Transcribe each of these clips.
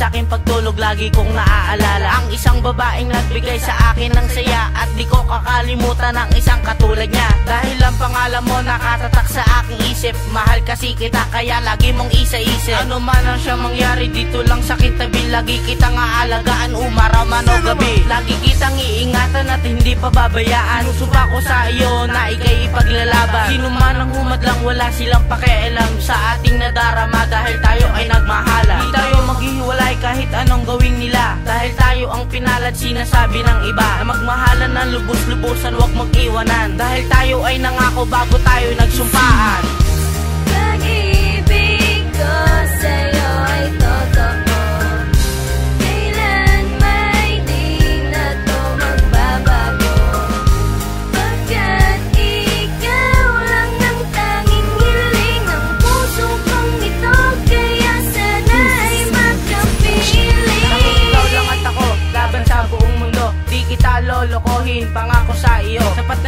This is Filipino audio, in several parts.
sa aking pagtulog lagi kong naaalala. Ang isang babaeng nagbigay sa akin ng saya At di ko kakalimutan ang isang katulad niya. Dahil ang pangalan mo nakatatak sa aking isip Mahal kasi kita kaya lagi mong isa-isip. Ano man ang siya mangyari dito lang sa kintabi Lagi kitang aalagaan umaraw man o gabi. Lagi kitang iingatan at hindi pa babayaan. Susupa ko sa iyo na ikay ipaglalaban. Sino man ang humadlang wala silang pakialam Sa ating nadarama. Dahil tayo ay nagmahala Di tayo maghihiwalay kahit anong gawin nila. Dahil tayo ang pinalad sinasabi ng iba Na magmahalan ng lubos-lubosan wag mag-iwanan. Dahil tayo ay nangako bago tayo nagsumpaan. Pag-ibig ko sa'yo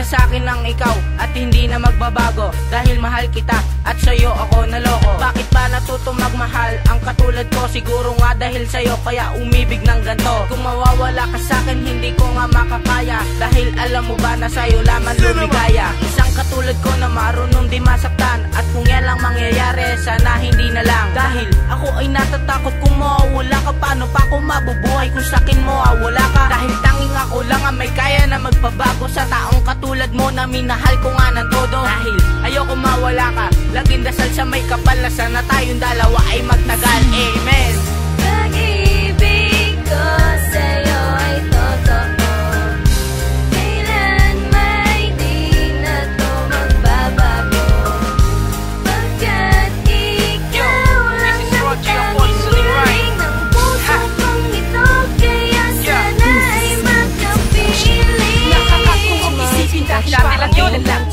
na sa akin ang ikaw at hindi na magbabago. Dahil mahal kita at sa'yo ako naloko. Bakit ba natutong magmahal? Ang katulad ko Siguro nga dahil sa'yo kaya umibig ng ganto. Kung mawawala ka sa akin hindi ko nga makakaya. Dahil alam mo ba na sa'yo lamang lumigaya? Isang katulad ko na marunong di masaktan. At kung yan lang mangyayari sana hindi na lang. Dahil ako ay natatakot kung mawawala ka. Paano pa ako mabubuhay kung sa akin mawawala ka? Dahil tanging ako lang ang may kaya na magpabago Sa taong katulad mo na minahal ko nga ng todo Dahil ayoko mawala ka. Laging dasal sa may kapal na sana tayong dalawa ay magtagal. Amen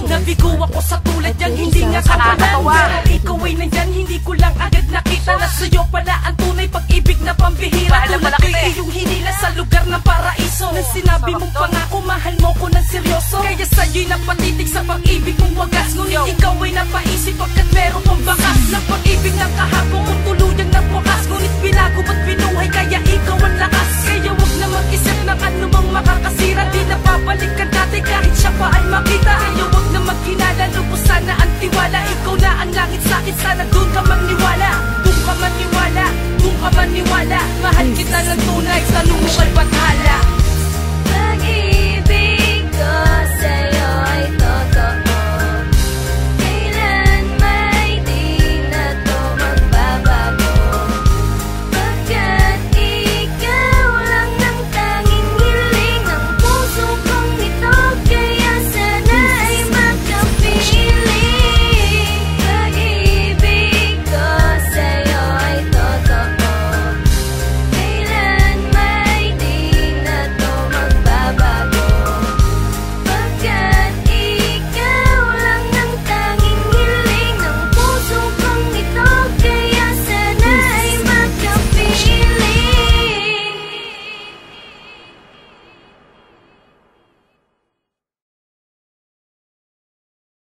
Nabigo ako sa tulad niyang hindi nga kapalan Ikaw ay nandyan, hindi ko lang agad nakita Na sa'yo pala ang tunay pag-ibig na pambihira. Tulad kay iyong hinila sa lugar ng paraiso. Nang sinabi mong pangako, mahal mo ko ng seryoso. Kaya sa'yo'y napatitig sa pag-ibig mong wagas. Ngunit ikaw ay napaisip pagkat meron pang bakas Ng pag-ibig ng kahapon